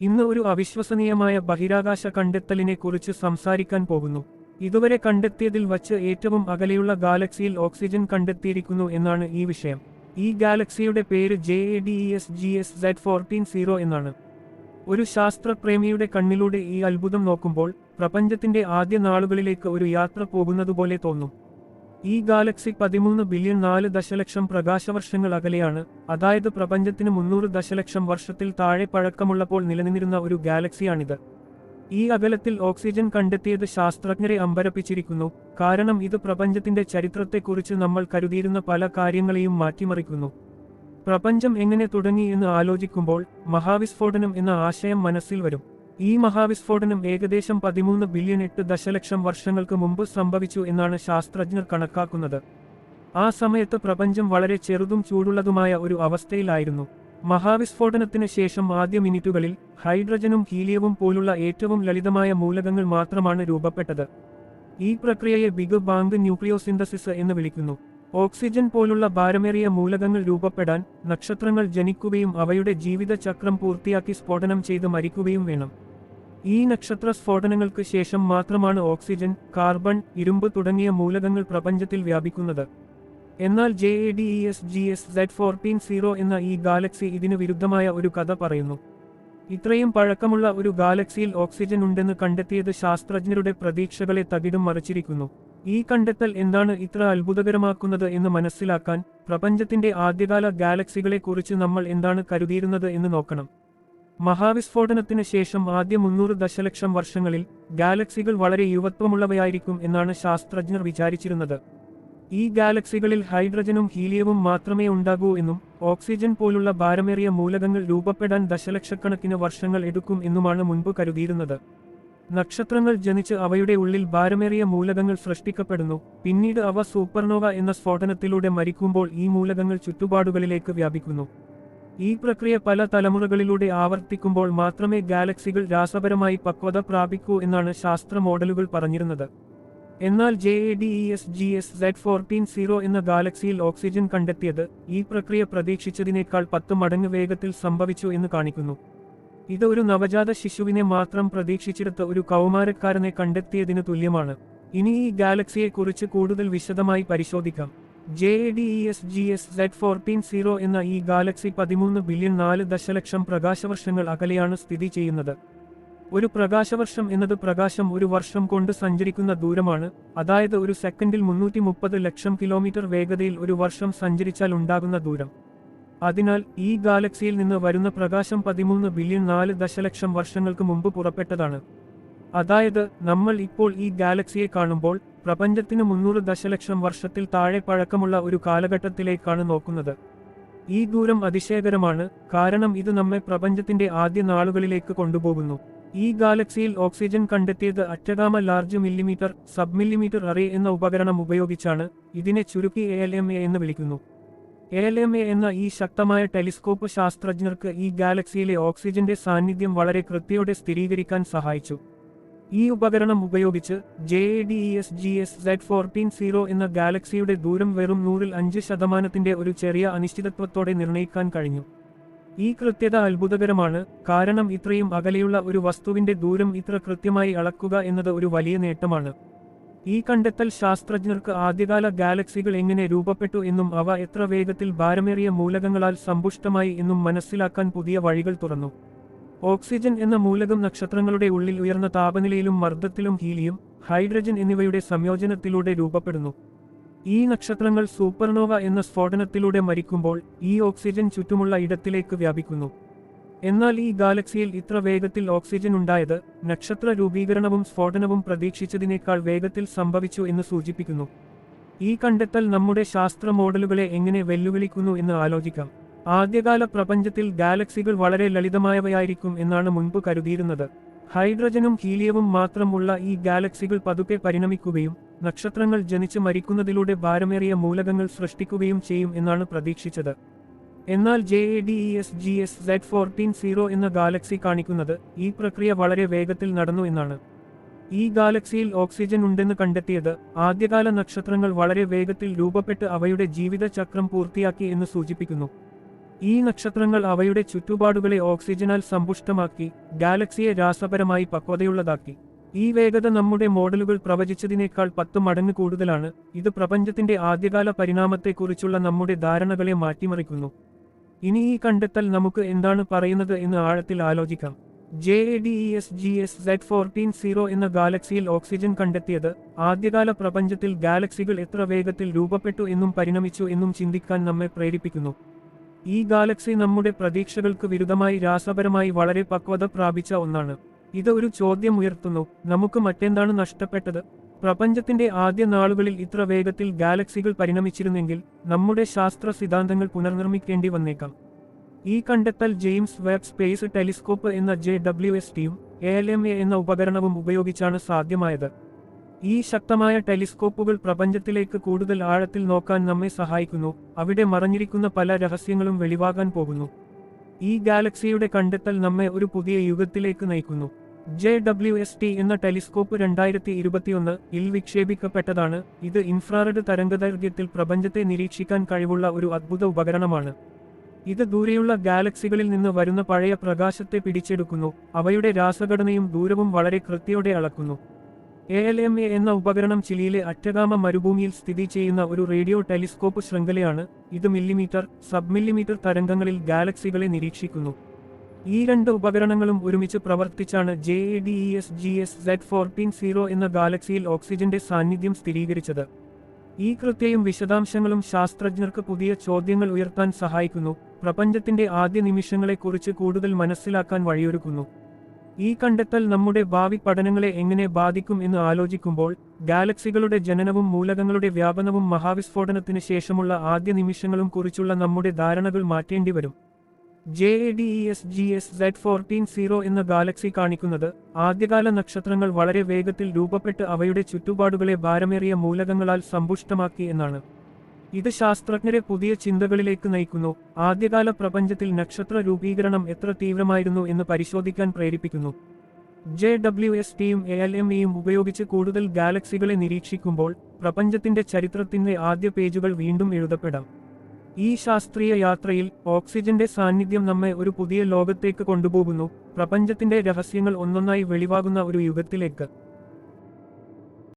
ഇന്ന് ഒരു അവിശ്വസനീയമായ ബഹിരാകാശ കണ്ടെത്തലിനെ കുറിച്ച് സംസാരിക്കാൻ പോകുന്നു. ഇതുവരെ കണ്ടെത്തിയതിൽ വച്ച് ഏറ്റവും അകലെയുള്ള ഗാലക്സിയിൽ ഓക്സിജൻ കണ്ടെത്തിയിരിക്കുന്നു എന്നാണ് ഈ വിഷയം. ഈ ഗാലക്സിയുടെ പേര് J A D E S G S Z fourteen zero എന്നാണ്. ഒരു ശാസ്ത്രപ്രേമിയുടെ കണ്ണിലൂടെ ഈ അത്ഭുതം നോക്കുമ്പോൾ പ്രപഞ്ചത്തിന്റെ ആദ്യ നാളുകളിലേക്ക് ഒരു യാത്ര പോകുന്നതുപോലെ തോന്നും. ഈ ഗാലക്സി പതിമൂന്ന് ബില്യൺ നാല് ദശലക്ഷം പ്രകാശവർഷങ്ങൾ അകലെയാണ്. അതായത് പ്രപഞ്ചത്തിന് മുന്നൂറ് ദശലക്ഷം വർഷത്തിൽ താഴെ പഴക്കമുള്ളപ്പോൾ നിലനിന്നിരുന്ന ഒരു ഗാലക്സിയാണിത്. ഈ അകലത്തിൽ ഓക്സിജൻ കണ്ടെത്തിയത് ശാസ്ത്രജ്ഞരെ അമ്പരപ്പിച്ചിരിക്കുന്നു. കാരണം ഇത് പ്രപഞ്ചത്തിന്റെ ചരിത്രത്തെക്കുറിച്ച് നമ്മൾ കരുതിയിരുന്ന പല കാര്യങ്ങളെയും മാറ്റിമറിക്കുന്നു. പ്രപഞ്ചം എങ്ങനെ തുടങ്ങി എന്ന് ആലോചിക്കുമ്പോൾ മഹാവിസ്ഫോടനം എന്ന ആശയം മനസ്സിൽ വരും. ഈ മഹാവിസ്ഫോടനം ഏകദേശം പതിമൂന്ന് ബില്യൺ എട്ട് ദശലക്ഷം വർഷങ്ങൾക്ക് മുമ്പ് സംഭവിച്ചു എന്നാണ് ശാസ്ത്രജ്ഞർ കണക്കാക്കുന്നത്. ആ സമയത്ത് പ്രപഞ്ചം വളരെ ചെറുതും ചൂടുള്ളതുമായ ഒരു അവസ്ഥയിലായിരുന്നു. മഹാവിസ്ഫോടനത്തിന് ശേഷം ആദ്യ മിനിറ്റുകളിൽ ഹൈഡ്രജനും ഹീലിയവും പോലുള്ള ഏറ്റവും ലളിതമായ മൂലകങ്ങൾ മാത്രമാണ് രൂപപ്പെട്ടത്. ഈ പ്രക്രിയയെ ബിഗ് ബാങ്ക് ന്യൂക്ലിയോസിന്തസിസ് എന്ന് വിളിക്കുന്നു. ഓക്സിജൻ പോലുള്ള ഭാരമേറിയ മൂലകങ്ങൾ രൂപപ്പെടാൻ നക്ഷത്രങ്ങൾ ജനിക്കുകയും അവയുടെ ജീവിതചക്രം പൂർത്തിയാക്കി സ്ഫോടനം ചെയ്ത് മരിക്കുകയും വേണം. ഈ നക്ഷത്ര സ്ഫോടനങ്ങൾക്ക് ശേഷം മാത്രമാണ് ഓക്സിജൻ കാർബൺ ഇരുമ്പ് തുടങ്ങിയ മൂലകങ്ങൾ പ്രപഞ്ചത്തിൽ വ്യാപിക്കുന്നത്. എന്നാൽ J A D E S G S Z fourteen zero എന്ന ഈ ഗാലക്സി ഇതിനു വിരുദ്ധമായ ഒരു കഥ പറയുന്നു. ഇത്രയും പഴക്കമുള്ള ഒരു ഗാലക്സിയിൽ ഓക്സിജൻ ഉണ്ടെന്ന് കണ്ടെത്തിയത് ശാസ്ത്രജ്ഞരുടെ പ്രതീക്ഷകളെ തകിടും മറിച്ചിരിക്കുന്നു. ഈ കണ്ടെത്തൽ എന്താണ് ഇത്ര അത്ഭുതകരമാക്കുന്നത് എന്ന് മനസ്സിലാക്കാൻ പ്രപഞ്ചത്തിന്റെ ആദ്യകാല ഗാലക്സികളെക്കുറിച്ച് നമ്മൾ എന്താണ് കരുതിയിരുന്നത് എന്ന് നോക്കണം. മഹാവിസ്ഫോടനത്തിന് ശേഷം ആദ്യ മുന്നൂറ് ദശലക്ഷം വർഷങ്ങളിൽ ഗാലക്സികൾ വളരെ യുവത്വമുള്ളവയായിരിക്കും എന്നാണ് ശാസ്ത്രജ്ഞർ വിചാരിച്ചിരുന്നത്. ഈ ഗാലക്സികളിൽ ഹൈഡ്രജനും ഹീലിയവും മാത്രമേ ഉണ്ടാകൂ എന്നും ഓക്സിജൻ പോലുള്ള ഭാരമേറിയ മൂലകങ്ങൾ രൂപപ്പെടാൻ ദശലക്ഷക്കണക്കിന് വർഷങ്ങൾ എടുക്കും എന്നുമാണ് മുൻപ് കരുതിയിരുന്നത്. നക്ഷത്രങ്ങൾ ജനിച്ച് അവയുടെ ഉള്ളിൽ ഭാരമേറിയ മൂലകങ്ങൾ സൃഷ്ടിക്കപ്പെടുന്നു പിന്നീട് അവ സൂപ്പർനോവ എന്ന സ്ഫോടനത്തിലൂടെ മരിക്കുമ്പോൾ ഈ മൂലകങ്ങൾ ചുറ്റുപാടുകളിലേക്ക് വ്യാപിക്കുന്നു. ഈ പ്രക്രിയ പല തലമുറകളിലൂടെ ആവർത്തിക്കുമ്പോൾ മാത്രമേ ഗാലക്സികൾ രാസപരമായി പക്വത പ്രാപിക്കൂ എന്നാണ് ശാസ്ത്ര മോഡലുകൾ പറഞ്ഞിരുന്നത്. എന്നാൽ J A D E S G S Z fourteen zero എന്ന ഗാലക്സിയിൽ ഓക്സിജൻ കണ്ടെത്തിയത് ഈ പ്രക്രിയ പ്രതീക്ഷിച്ചതിനേക്കാൾ പത്ത് മടങ്ങ് വേഗത്തിൽ സംഭവിച്ചു എന്ന് കാണിക്കുന്നു. ഇത് ഒരു നവജാത ശിശുവിനെ മാത്രം പ്രതീക്ഷിച്ചിടത്ത് ഒരു കൗമാരക്കാരനെ കണ്ടെത്തിയതിന് തുല്യമാണ്. ഇനി ഈ ഗാലക്സിയെക്കുറിച്ച് കൂടുതൽ വിശദമായി പരിശോധിക്കാം. J D E S G S Z fourteen zero എന്ന ഈ ഗാലക്സി പതിമൂന്ന് ബില്യൺ നാല് ദശലക്ഷം പ്രകാശവർഷങ്ങൾ അകലെയാണ് സ്ഥിതി ചെയ്യുന്നത്. ഒരു പ്രകാശവർഷം എന്നത് പ്രകാശം ഒരു വർഷം കൊണ്ട് സഞ്ചരിക്കുന്ന ദൂരമാണ്. അതായത് ഒരു സെക്കൻഡിൽ മുന്നൂറ്റി മുപ്പത് ലക്ഷം കിലോമീറ്റർ വേഗതയിൽ ഒരു വർഷം സഞ്ചരിച്ചാൽ ഉണ്ടാകുന്ന ദൂരം. അതിനാൽ ഈ ഗാലക്സിയിൽ നിന്ന് വരുന്ന പ്രകാശം പതിമൂന്ന് ബില്യൺ നാല് ദശലക്ഷം വർഷങ്ങൾക്ക് മുമ്പ് പുറപ്പെട്ടതാണ്. അതായത് നമ്മൾ ഇപ്പോൾ ഈ ഗാലക്സിയെ കാണുമ്പോൾ പ്രപഞ്ചത്തിന് മുന്നൂറ് ദശലക്ഷം വർഷത്തിൽ താഴെ പഴക്കമുള്ള ഒരു കാലഘട്ടത്തിലേക്കാണ് നോക്കുന്നത്. ഈ ദൂരം അതിശയകരമാണ് കാരണം ഇത് നമ്മെ പ്രപഞ്ചത്തിന്റെ ആദ്യ നാളുകളിലേക്ക് കൊണ്ടുപോകുന്നു. ഈ ഗാലക്സിയിൽ ഓക്സിജൻ കണ്ടെത്തിയത് Atacama large millimetre sub millimetre array എന്ന ഉപകരണം ഉപയോഗിച്ചാണ് ഇതിനെ ചുരുക്കി എ എൽ എം എ എന്ന് വിളിക്കുന്നു. എ എൽ എം എ എന്ന ഈ ശക്തമായ ടെലിസ്കോപ്പ് ശാസ്ത്രജ്ഞർക്ക് ഈ ഗാലക്സിയിലെ ഓക്സിജന്റെ സാന്നിധ്യം വളരെ കൃത്യയോടെ സ്ഥിരീകരിക്കാൻ സഹായിച്ചു. ഈ ഉപകരണം ഉപയോഗിച്ച് J A D E S G S Z fourteen zero എന്ന ഗാലക്സിയുടെ ദൂരം വെറും നൂറിൽ അഞ്ച് ശതമാനത്തിന്റെ ഒരു ചെറിയ അനിശ്ചിതത്വത്തോടെ നിർണയിക്കാൻ കഴിഞ്ഞു. ഈ കൃത്യത അത്ഭുതകരമാണ് കാരണം ഇത്രയും അകലെയുള്ള ഒരു വസ്തുവിന്റെ ദൂരം ഇത്ര കൃത്യമായി അളക്കുക എന്നത് ഒരു വലിയ നേട്ടമാണ്. ഈ കണ്ടെത്തൽ ശാസ്ത്രജ്ഞർക്ക് ആദ്യകാല ഗാലക്സികൾ എങ്ങനെ രൂപപ്പെട്ടു എന്നും അവ എത്ര വേഗത്തിൽ ഭാരമേറിയ മൂലകങ്ങളാൽ സമ്പുഷ്ടമായി എന്നും മനസ്സിലാക്കാൻ പുതിയ വഴികൾ തുറന്നു. ഓക്സിജൻ എന്ന മൂലകം നക്ഷത്രങ്ങളുടെ ഉള്ളിൽ ഉയർന്ന താപനിലയിലും മർദ്ദത്തിലും ഹീലിയം ഹൈഡ്രജൻ എന്നിവയുടെ സംയോജനത്തിലൂടെ രൂപപ്പെടുന്നു. ഈ നക്ഷത്രങ്ങൾ സൂപ്പർനോവ എന്ന സ്ഫോടനത്തിലൂടെ മരിക്കുമ്പോൾ ഈ ഓക്സിജൻ ചുറ്റുമുള്ള ഇടത്തിലേക്ക് വ്യാപിക്കുന്നു. എന്നാൽ ഈ ഗാലക്സിയിൽ ഇത്ര വേഗത്തിൽ ഓക്സിജൻ ഉണ്ടായത് നക്ഷത്ര രൂപീകരണവും സ്ഫോടനവും പ്രതീക്ഷിച്ചതിനേക്കാൾ വേഗത്തിൽ സംഭവിച്ചു എന്ന് സൂചിപ്പിക്കുന്നു. ഈ കണ്ടെത്തൽ നമ്മുടെ ശാസ്ത്ര മോഡലുകളെ എങ്ങനെ വെല്ലുവിളിക്കുന്നു എന്ന് ആലോചിക്കാം. ആദ്യകാല പ്രപഞ്ചത്തിൽ ഗാലക്സികൾ വളരെ ലളിതമായവയായിരിക്കും എന്നാണ് മുൻപ് കരുതിയിരുന്നത്. ഹൈഡ്രജനും ഹീലിയവും മാത്രമുള്ള ഈ ഗാലക്സികൾ പതുക്കെ പരിണമിക്കുകയും നക്ഷത്രങ്ങൾ ജനിച്ച് മരിക്കുന്നതിലൂടെ ഭാരമേറിയ മൂലകങ്ങൾ സൃഷ്ടിക്കുകയും ചെയ്യും എന്നാണ് പ്രതീക്ഷിച്ചത്. എന്നാൽ J A D E S G S Z fourteen zero എന്ന ഗാലക്സി കാണിക്കുന്നത് ഈ പ്രക്രിയ വളരെ വേഗത്തിൽ നടന്നു എന്നാണ്. ഈ ഗാലക്സിയിൽ ഓക്സിജൻ ഉണ്ടെന്ന് കണ്ടെത്തിയത് ആദ്യകാല നക്ഷത്രങ്ങൾ വളരെ വേഗത്തിൽ രൂപപ്പെട്ട് അവയുടെ ജീവിതചക്രം പൂർത്തിയാക്കി എന്ന് സൂചിപ്പിക്കുന്നു. ഈ നക്ഷത്രങ്ങൾ അവയുടെ ചുറ്റുപാടുകളെ ഓക്സിജനാൽ സമ്പുഷ്ടമാക്കി ഗാലക്സിയെ രാസപരമായി പക്വതയുള്ളതാക്കി. ഈ വേഗത നമ്മുടെ മോഡലുകൾ പ്രവചിച്ചതിനേക്കാൾ പത്ത് മടങ്ങ് കൂടുതലാണ്. ഇത് പ്രപഞ്ചത്തിന്റെ ആദ്യകാല പരിണാമത്തെക്കുറിച്ചുള്ള നമ്മുടെ ധാരണകളെ മാറ്റിമറിക്കുന്നു. ഇനി ഈ കണ്ടെത്തൽ നമുക്ക് എന്താണ് പറയുന്നത് എന്ന് ആഴത്തിൽ ആലോചിക്കാം. J A D E S G S Z fourteen zero എന്ന ഗാലക്സിയിൽ ഓക്സിജൻ കണ്ടെത്തിയത് ആദ്യകാല പ്രപഞ്ചത്തിൽ ഗാലക്സികൾ എത്ര വേഗത്തിൽ രൂപപ്പെട്ടു എന്നും പരിണമിച്ചു എന്നും ചിന്തിക്കാൻ നമ്മെ പ്രേരിപ്പിക്കുന്നു. ഈ ഗാലക്സി നമ്മുടെ പ്രതീക്ഷകൾക്ക് വിരുദ്ധമായി രാസപരമായി വളരെ പക്വത പ്രാപിച്ച ഒന്നാണ്. ഇത് ഒരു ചോദ്യം ഉയർത്തുന്നു നമുക്ക് മറ്റെന്താണ് നഷ്ടപ്പെട്ടത്? പ്രപഞ്ചത്തിന്റെ ആദ്യ നാളുകളിൽ ഇത്ര വേഗത്തിൽ ഗാലക്സികൾ പരിണമിച്ചിരുന്നെങ്കിൽ നമ്മുടെ ശാസ്ത്ര സിദ്ധാന്തങ്ങൾ പുനർനിർമ്മിക്കേണ്ടി വന്നേക്കാം. ഈ കണ്ടെത്തൽ ജെയിംസ് വെബ് സ്പേസ് ടെലിസ്കോപ്പ് എന്ന ജെ ഡബ്ല്യു എസ് ടിയും എ എൽ എം എ എന്ന ഉപകരണവും ഉപയോഗിച്ചാണ് സാധ്യമായത്. ഈ ശക്തമായ ടെലിസ്കോപ്പുകൾ പ്രപഞ്ചത്തിലേക്ക് കൂടുതൽ ആഴത്തിൽ നോക്കാൻ നമ്മെ സഹായിക്കുന്നു. അവിടെ മറഞ്ഞിരിക്കുന്ന പല രഹസ്യങ്ങളും വെളിവാകാൻ പോകുന്നു. ഈ ഗാലക്സിയുടെ കണ്ടെത്തൽ നമ്മെ ഒരു പുതിയ യുഗത്തിലേക്ക് നയിക്കുന്നു. ജെ ഡബ്ല്യു എസ് ടി എന്ന ടെലിസ്കോപ്പ് രണ്ടായിരത്തി ഇരുപത്തിയൊന്ന് ഇൽ വിക്ഷേപിക്കപ്പെട്ടതാണ്. ഇത് ഇൻഫ്രാറെഡ് തരംഗദൈർഘ്യത്തിൽ പ്രപഞ്ചത്തെ നിരീക്ഷിക്കാൻ കഴിവുള്ള ഒരു അദ്ഭുത ഉപകരണമാണ്. ഇത് ദൂരെയുള്ള ഗാലക്സികളിൽ നിന്ന് വരുന്ന പഴയ പ്രകാശത്തെ പിടിച്ചെടുക്കുന്നു. അവയുടെ രാസഘടനയും ദൂരവും വളരെ കൃത്യയോടെ അളക്കുന്നു. എ എൽ എം എ എന്ന ഉപകരണം ചിലിയിലെ അറ്റഗാമ മരുഭൂമിയിൽ സ്ഥിതി ചെയ്യുന്ന ഒരു റേഡിയോ ടെലിസ്കോപ്പ് ശൃംഖലയാണ്. ഇത് മില്ലിമീറ്റർ സബ് മില്ലിമീറ്റർ തരംഗങ്ങളിൽ ഗാലക്സികളെ നിരീക്ഷിക്കുന്നു. ഈ രണ്ട് ഉപകരണങ്ങളും ഒരുമിച്ച് പ്രവർത്തിച്ചാണ് J A D E S G S Z fourteen zero എന്ന ഗാലക്സിയിൽ ഓക്സിജന്റെ സാന്നിധ്യം സ്ഥിരീകരിച്ചത്. ഈ കൃത്യയും വിശദാംശങ്ങളും ശാസ്ത്രജ്ഞർക്ക് പുതിയ ചോദ്യങ്ങൾ ഉയർത്താൻ സഹായിക്കുന്നു. പ്രപഞ്ചത്തിന്റെ ആദ്യ നിമിഷങ്ങളെക്കുറിച്ച് കൂടുതൽ മനസ്സിലാക്കാൻ വഴിയൊരുക്കുന്നു. ഈ കണ്ടെത്തൽ നമ്മുടെ ഭാവി പഠനങ്ങളെ എങ്ങനെ ബാധിക്കും എന്ന് ആലോചിക്കുമ്പോൾ ഗാലക്സികളുടെ ജനനവും മൂലകങ്ങളുടെ വ്യാപനവും മഹാവിസ്ഫോടനത്തിന് ശേഷമുള്ള ആദ്യ നിമിഷങ്ങളും കുറിച്ചുള്ള നമ്മുടെ ധാരണകൾ മാറ്റേണ്ടി വരും. J A D E S G S Z fourteen zero എന്ന ഗാലക്സി കാണിക്കുന്നത് ആദ്യകാല നക്ഷത്രങ്ങൾ വളരെ വേഗത്തിൽ രൂപപ്പെട്ട് അവയുടെ ചുറ്റുപാടുകളെ ഭാരമേറിയ മൂലകങ്ങളാൽ സമ്പുഷ്ടമാക്കി എന്നാണ്. ഇത് ശാസ്ത്രജ്ഞരെ പുതിയ ചിന്തകളിലേക്ക് നയിക്കുന്നു. ആദ്യകാല പ്രപഞ്ചത്തിൽ നക്ഷത്ര രൂപീകരണം എത്ര തീവ്രമായിരുന്നു എന്ന് പരിശോധിക്കാൻ പ്രേരിപ്പിക്കുന്നു. ജെ ഡബ്ല്യു എസ് ടിയും എ എൽ എം ഇയും ഉപയോഗിച്ച് കൂടുതൽ ഗാലക്സികളെ നിരീക്ഷിക്കുമ്പോൾ പ്രപഞ്ചത്തിന്റെ ചരിത്രത്തിന്റെ ആദ്യ പേജുകൾ വീണ്ടും എഴുതപ്പെടാം. ഈ ശാസ്ത്രീയ യാത്രയിൽ ഓക്സിജന്റെ സാന്നിധ്യം നമ്മെ ഒരു പുതിയ ലോകത്തേക്ക് കൊണ്ടുപോകുന്നു. പ്രപഞ്ചത്തിന്റെ രഹസ്യങ്ങൾ ഒന്നൊന്നായി വെളിവാകുന്ന ഒരു യുഗത്തിലേക്ക്.